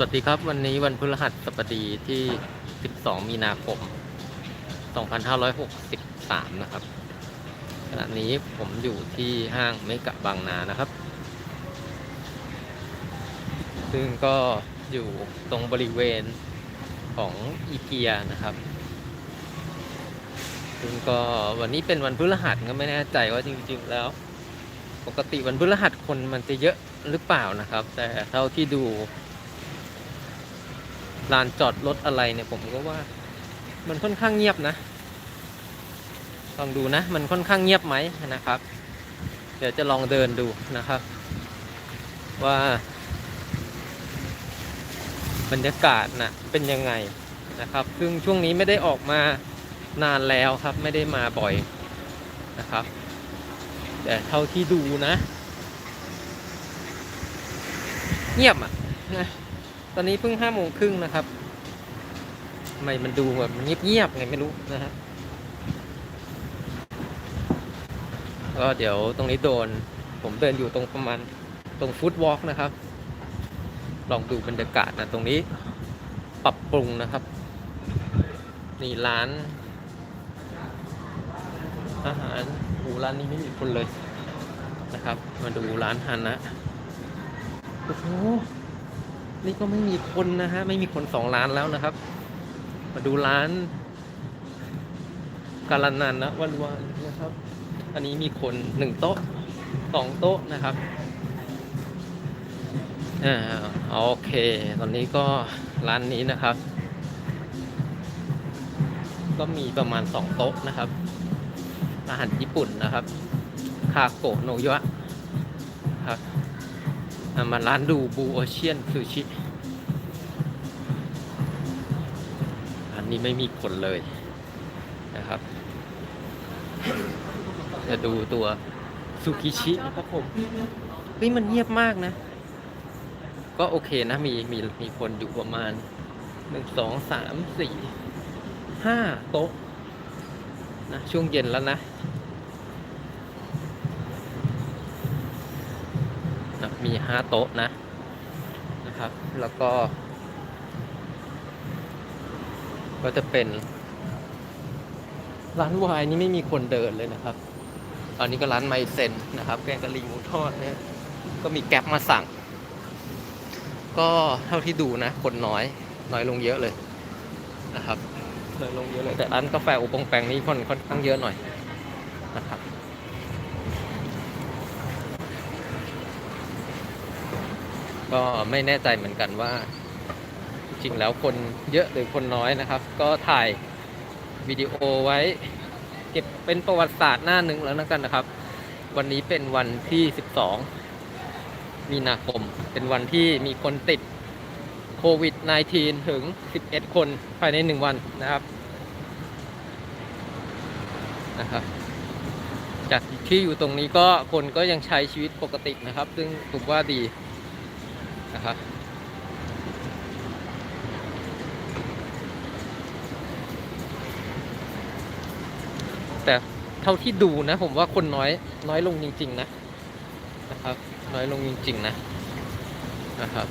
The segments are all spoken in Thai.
สวัสดีครับวันนี้วันพฤหัสบดีที่ 12 มีนาคม 2563 นะครับ ขณะนี้ผมอยู่ที่ห้างเมกะบางนานะครับ ซึ่งก็อยู่ตรงบริเวณของอีเกียนะครับ ซึ่งก็วันนี้เป็นวันพฤหัสก็ไม่แน่ใจว่าจริง ๆ แล้ว ปกติวันพฤหัสคนมันจะเยอะหรือเปล่านะครับ แต่เท่าที่ดู ลานจอดรถอะไรเนี่ยผมก็ว่า มันค่อนข้างเงียบนะ ลองดูนะ มันค่อนข้างเงียบไหมนะครับ เดี๋ยวจะลองเดินดูนะครับ ว่า บรรยากาศนะเป็นยังไงนะครับ ซึ่งช่วงนี้ไม่ได้ออกมานานแล้วครับ ไม่ได้มาบ่อยนะครับ แต่เท่าที่ดูนะ เงียบอะนะ อนนี้เพิ่งห้าโมงครึ่งนะครับทำไมมันดูแบบเงียบๆไงไม่รู้นะฮะก็เดี๋ยวตรงนี้โดน ผมเดินอยู่ตรงประมาณตรงฟุตวอล์กนะครับ ลองดูบรรยากาศนะตรงนี้ปรับปรุงนะครับ นี่ร้าน อาหารโอ้ร้านนี้ไม่มีคนเลยนะครับ มาดูร้านฮานะ โอ้โห นี่ก็ไม่มีคนนะฮะ ไม่มีคนสองร้านแล้วนะครับ มาดูร้านการันนันนะวันวานนะครับ อันนี้มีคนหนึ่งโต๊ะสองโต๊ะนะครับอ่าโอเค ตอนนี้ก็ร้านนี้นะครับ ก็มีประมาณสองโต๊ะนะครับ อาหารญี่ปุ่นนะครับ คาโกโนยะครับอะ มาร้านดูบูโอเชียนซูชิอันนี้ไม่มีคนเลยนะครับ จะดูตัวซูกิชินะครับผมเฮ้ยมันเงียบมากนะ ก็โอเคนะ มีมีมีคนอยู่ประมาณหนึ่งสองสามสี่ห้าโต๊ะนะช่วงเย็นแล้วนะ มีห้าโต๊ะนะนะครับ แล้วก็ ก็จะเป็น ร้านวายนี่ไม่มีคนเดินเลยนะครับ อันนี้ก็ร้านไมเซนนะครับแกงกะหรี่หมูทอดเนี่ยก็มีแก๊ปมาสั่ง ก็เท่าที่ดูนะ คนน้อย น้อยลงเยอะเลยนะครับเลยลงเยอะเลยแต่ร้านกาแฟอุปงแปงนี้ค่อนค่อนข้างเยอะหน่อยนะครับ ก็ไม่แน่ใจเหมือนกันว่า จริงแล้วคนเยอะหรือคนน้อยนะครับ ก็ถ่ายวิดีโอไว้ เก็บเป็นประวัติศาสตร์หน้าหนึ่งแล้วนะกันนะครับ วันนี้เป็นวันที่ 12 มีนาคม เป็นวันที่มีคนติดโควิด -19 ถึง 11 คนภายใน 1 วันนะครับนะครับ จากที่อยู่ตรงนี้ก็คนก็ยังใช้ชีวิตปกตินะครับ ซึ่งผมว่าดี นะครับแต่เท่าที่ดูนะ ผมว่าคนน้อยน้อยลงจริง ๆ นะนะครับ น้อยลงจริง ๆ นะนะครับ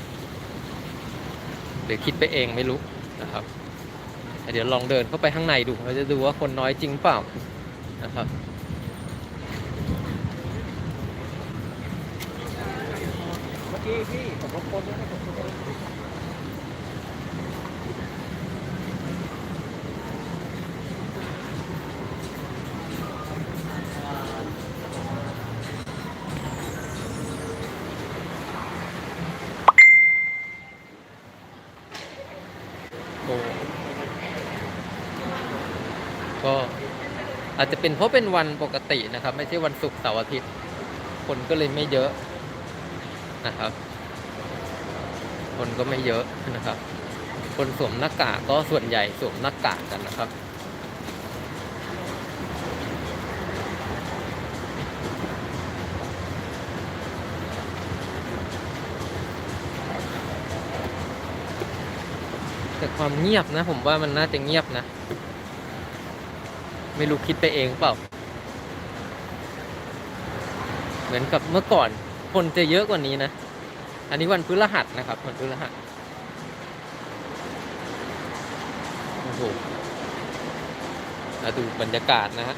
หรือคิดไปเองไม่รู้นะครับเดี๋ยวลองเดินเข้าไปข้างในดูเราจะดูว่าคนน้อยจริงเปล่านะครับ เมื่อ กี้พี่ผมรบกวนด้วยนะผมรบกวนก็อาจจะเป็นเพราะเป็นวันปกตินะครับ ไม่ใช่วันศุกร์เสาร์อาทิตย์ คนก็เลยไม่เยอะ นะครับ คนก็ไม่เยอะนะครับ คนสวมหน้ากากก็ส่วนใหญ่สวมหน้ากากกันนะครับแต่ความเงียบนะ ผมว่ามันน่าจะเงียบนะ ไม่รู้คิดไปเองเปล่า เหมือนกับเมื่อก่อน คนจะเยอะกว่านี้นะ อันนี้วันพฤหัสนะครับวันพฤหัสโอ้โหดูบรรยากาศนะฮะ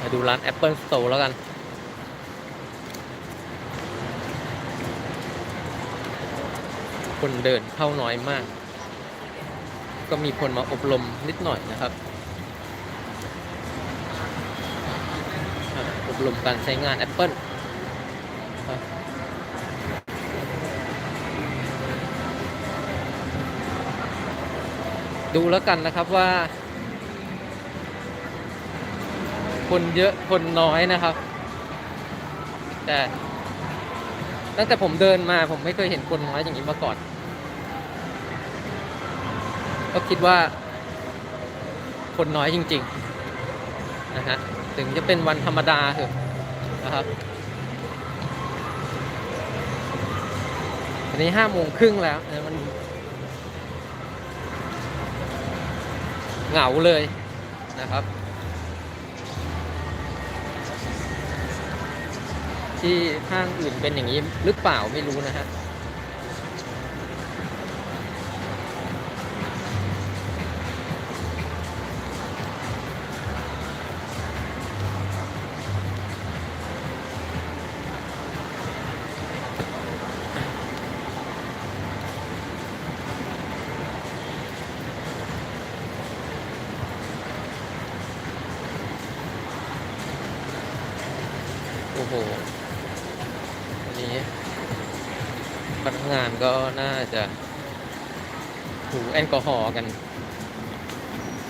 มาดูร้านแอปเปิลสโตร์แล้วกัน คนเดินเข้าน้อยมาก ก็มีคนมาอบรมนิดหน่อยนะครับอบรมการใช้งาน Apple ดูแล้วกันนะครับว่า คนเยอะคนน้อยนะครับ แต่ตั้งแต่ผมเดินมาผมไม่เคยเห็นคนน้อยอย่างนี้มาก่อน ก็คิดว่า คนน้อยจริง ๆ นะฮะ ถึงจะเป็นวันธรรมดาเถอะนะครับอันนี้ห้าโมงครึ่งแล้วนะมัน เหงาเลยนะครับ ที่ห้างอื่นเป็นอย่างนี้หรือเปล่าไม่รู้นะฮะ หวันนี้พนักงานก็น่าจะถูแอลกอฮอล์กัน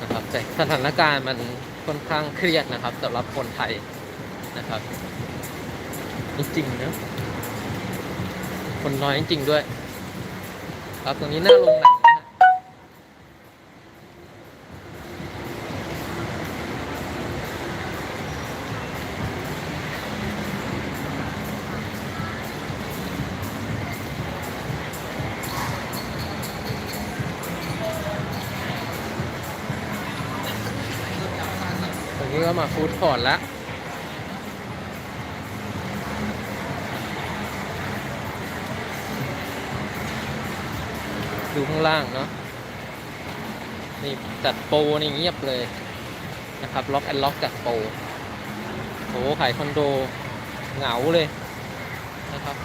นะครับแต่สถานการณ์มันค่อนข้างเครียดนะครับสำหรับคนไทยนะครับจริงๆนะคนน้อยจริงๆด้วย ครับตรงนี้หน้าโรงหนัง นะฮะตรงนี้ก็มาฟู้ดคอร์ทแล้วดูข้างล่างเนาะนี่จัดโปรนี่เงียบเลยนะครับล็อกแอนล็อกจัดโปรโหขายคอนโดเหงาเลยนะครับ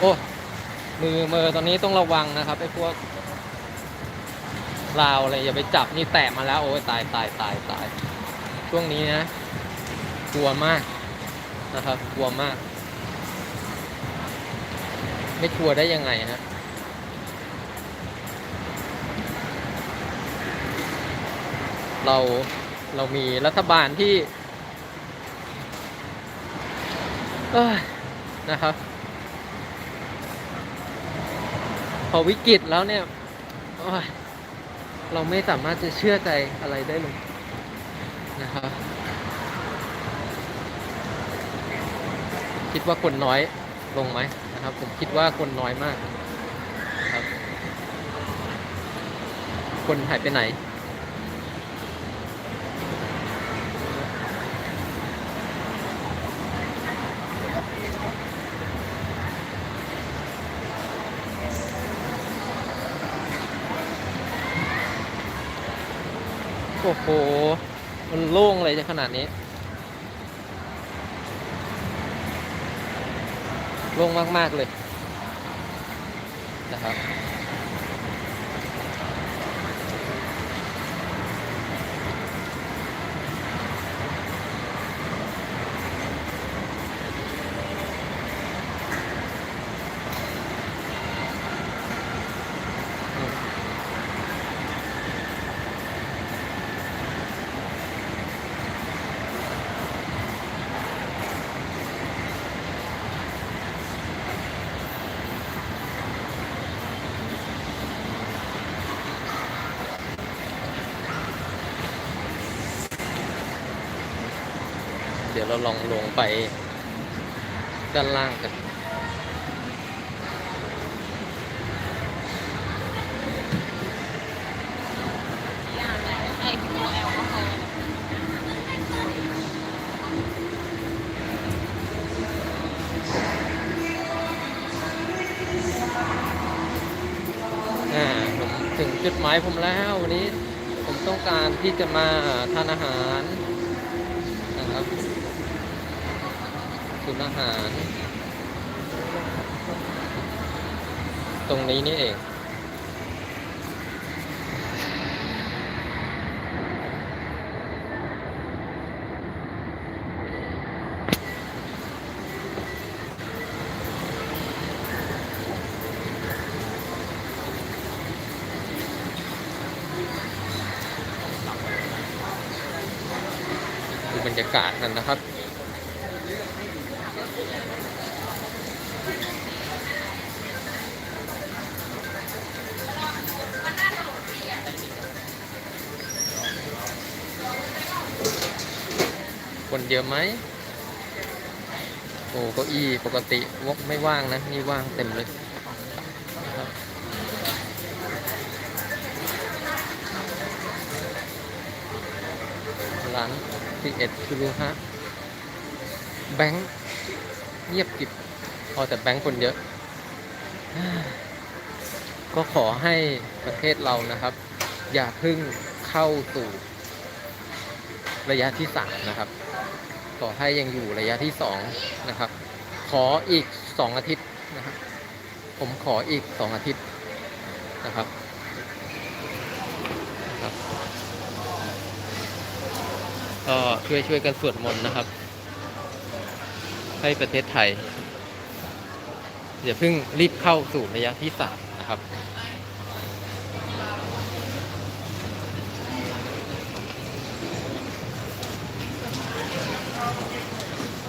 โอ้มือมือตอนนี้ต้องระวังนะครับไอ้พวก ราวอะไรอย่าไปจับนี่แตะมาแล้ว โอ้ยตายตายตายตาย ช่วงนี้นะ กลัวมากนะครับ กลัวมาก ไม่กลัวได้ยังไงฮะเราเรามีรัฐบาลที่เอ้ยนะครับ พอวิกฤตแล้วเนี่ยโอ้ย เราไม่สามารถจะเชื่อใจอะไรได้เลยนะครับ คิดว่าคนน้อยลงไหมนะครับ ผมคิดว่าคนน้อยมากครับ คนหายไปไหน โอ้โห มันโล่งเลยจะขนาดนี้ โล่งมาก ๆ เลยนะครับ ยวเราลองลงไปด้านล่างกันถึงจุดหมายผมแล้ววันนี้ผมต้องการที่จะมาทานอาหาร นย์อาหาร ตรงนี้นี่เองดูบรรยากาศกันนะครับ คนเยอะไหมโอ้เก้าอี้ปกติวกไม่ว่างนะนี่ว่างเต็มเลยร้านที่เอ็ดคือฮะแบงค์เงียบกิบพอแต่แบงค์คนเยอะ ก็ขอให้ประเทศเรานะครับ อย่าเพึ่งเข้าสู่ระยะที่สามนะครับ ขอให้ยังอยู่ระยะที่สองนะครับ ขออีกสองอาทิตย์นะครับ ผมขออีกสองอาทิตย์นะครับนะครับก็ช่วยช่วยกันสวดมนต์นะครับ ให้ประเทศไทยอย่าเพิ่งรีบเข้าสู่ระยะที่สามนะครับ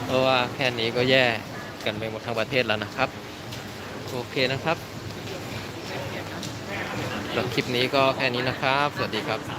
เพราะว่าแค่นี้ก็แย่กันไปหมดทั้งประเทศแล้วนะครับ โอเคนะครับสำหรับคลิปนี้ก็แค่นี้นะครับ สวัสดีครับ